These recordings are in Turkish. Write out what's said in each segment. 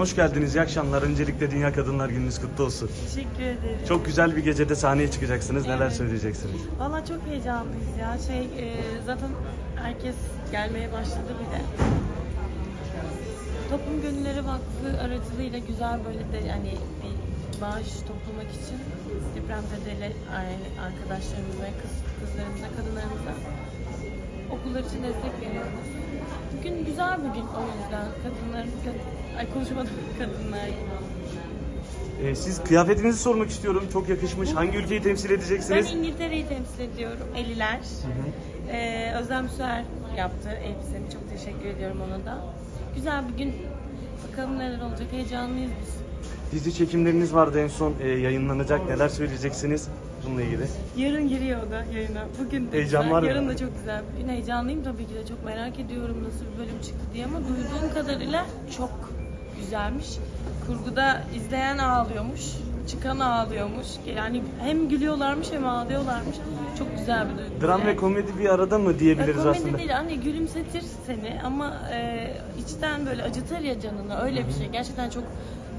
hoş geldiniz. İyi akşamlar. Öncelikle Dünya Kadınlar Gününüz kutlu olsun. Teşekkür ederim. Çok güzel bir gecede sahneye çıkacaksınız. Neler Evet. söyleyeceksiniz? Valla çok heyecanlıyız ya. Şey e, zaten herkes gelmeye başladı bile. Toplum Gönülleri Vakfı aracılığıyla güzel böyle de yani bir bağış toplamak için depremzedeli arkadaşlarımıza, kız, kızlarımıza, kadınlarımıza okullar için destek veriyoruz. Güzel bir gün o yüzden kadınlar, kad- ay konuşamadım kadınlar. Ee, siz kıyafetinizi sormak istiyorum. Çok yakışmış. Hangi ülkeyi temsil Ben edeceksiniz? İngiltere'yi temsil ediyorum. Eliler. Ee, Özlem Süer yaptı elbisemi. Çok teşekkür ediyorum ona da. Güzel bir gün. Bakalım neler olacak. Heyecanlıyız biz. Dizi çekimleriniz vardı en son e, yayınlanacak. Neler söyleyeceksiniz bununla ilgili? Yarın giriyor o da yayına. Bugün de Heyecan güzel. var mı? Yarın da çok güzel bir gün. Heyecanlıyım tabii ki de. Çok merak ediyorum nasıl bir bölüm çıktı diye ama duyduğum kadarıyla çok güzelmiş. Kurguda izleyen ağlıyormuş. Çıkan ağlıyormuş. Yani hem gülüyorlarmış hem ağlıyorlarmış. Çok güzel bir duygu. Dram ve Yani. komedi bir arada mı diyebiliriz komedi aslında? değil anne gülümsetir seni ama e, içten böyle acıtır ya canını öyle bir şey. Gerçekten çok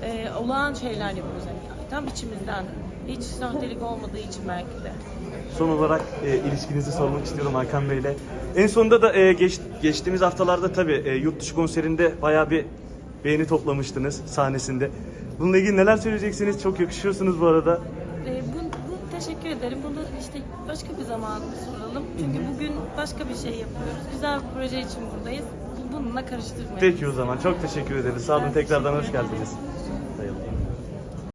e, olağan şeyler yapıyoruz hani tam içimizden. Hiç sahtelik olmadığı için belki de. Son olarak e, ilişkinizi sormak istiyorum Hakan Bey'le. En sonunda da e, geç- geçtiğimiz haftalarda tabii e, yurt dışı konserinde bayağı bir beğeni toplamıştınız sahnesinde. Bununla ilgili neler söyleyeceksiniz? Çok yakışıyorsunuz bu arada. E, bu, bu teşekkür ederim. Bunu işte başka bir zaman soralım. Çünkü bugün başka bir şey yapıyoruz. Güzel bir proje için buradayız. Bununla karıştırmayalım. Peki o zaman çok teşekkür ederiz. Sağ olun tekrardan hoş geldiniz.